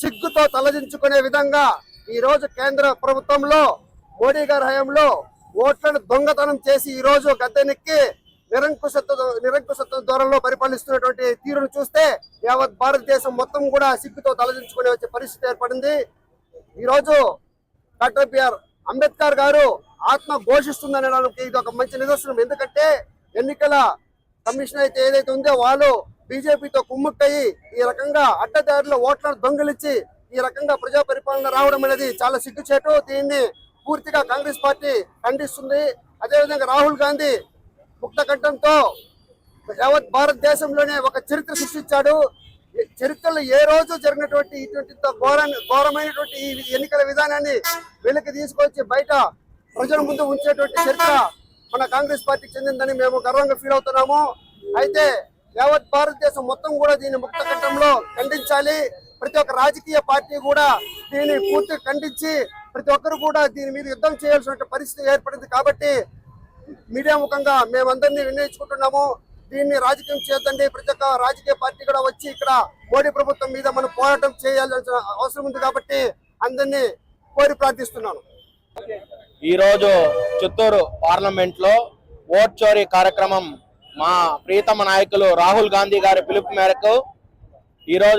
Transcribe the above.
సిగ్గుతో తలదించుకునే విధంగా ఈ రోజు కేంద్ర ప్రభుత్వంలో మోడీ గారి హయాంలో ఓట్లను దొంగతనం చేసి ఈ రోజు గద్దెనెక్కి నిరంకుశత్వ నిరంకుశత్వ ధోరణిలో పరిపాలిస్తున్నటువంటి తీరును చూస్తే యావత్ భారతదేశం మొత్తం కూడా సిగ్గుతో తలదించుకునే వచ్చే పరిస్థితి ఏర్పడింది. ఈ రోజు డాక్టర్ బిఆర్ అంబేద్కర్ గారు ఆత్మ ఘోషిస్తుందనడానికి ఇది ఒక మంచి నిదర్శనం. ఎందుకంటే ఎన్నికల కమిషన్ అయితే ఏదైతే ఉందో వాళ్ళు బీజేపీతో కుమ్ముట్టయి ఈ రకంగా అడ్డదారిలో ఓట్లను దొంగలిచ్చి ఈ రకంగా ప్రజా పరిపాలన రావడం అనేది చాలా సిగ్గుచేటు. దీన్ని పూర్తిగా కాంగ్రెస్ పార్టీ ఖండిస్తుంది. అదేవిధంగా రాహుల్ గాంధీ ముక్తకంఠంతో యావత్ భారతదేశంలోనే ఒక చరిత్ర సృష్టించాడు. ఈ చరిత్రలో ఏ రోజు జరిగినటువంటి ఇటువంటి ఘోర ఘోరమైనటువంటి ఈ ఎన్నికల విధానాన్ని వెలికి తీసుకొచ్చి బయట ప్రజల ముందు ఉంచేటువంటి చరిత్ర మన కాంగ్రెస్ పార్టీకి చెందిందని మేము గర్వంగా ఫీల్ అవుతున్నాము. అయితే యావత్ భారతదేశం మొత్తం కూడా దీన్ని ముక్త కంఠంలో ఖండించాలి. ప్రతి ఒక్క రాజకీయ పార్టీ కూడా దీన్ని పూర్తిగా ఖండించి ప్రతి ఒక్కరు కూడా దీని మీద యుద్ధం చేయాల్సిన పరిస్థితి ఏర్పడింది కాబట్టి మీడియా ముఖంగా మేమందరినీ వినియోగించుకుంటున్నాము. దీన్ని రాజకీయం చేద్దండి ప్రతి ఒక్క రాజకీయ పార్టీ కూడా వచ్చి ఇక్కడ మోడీ ప్రభుత్వం మీద మనం పోరాటం చేయాల్సిన అవసరం ఉంది కాబట్టి అందరినీ కోరి ప్రార్థిస్తున్నాను. ఈరోజు చిత్తూరు పార్లమెంట్లో ఓట్ చోరీ కార్యక్రమం మా ప్రియతమ నాయకులు రాహుల్ గాంధీ గారి పిలుపు మేరకు ఈ రోజు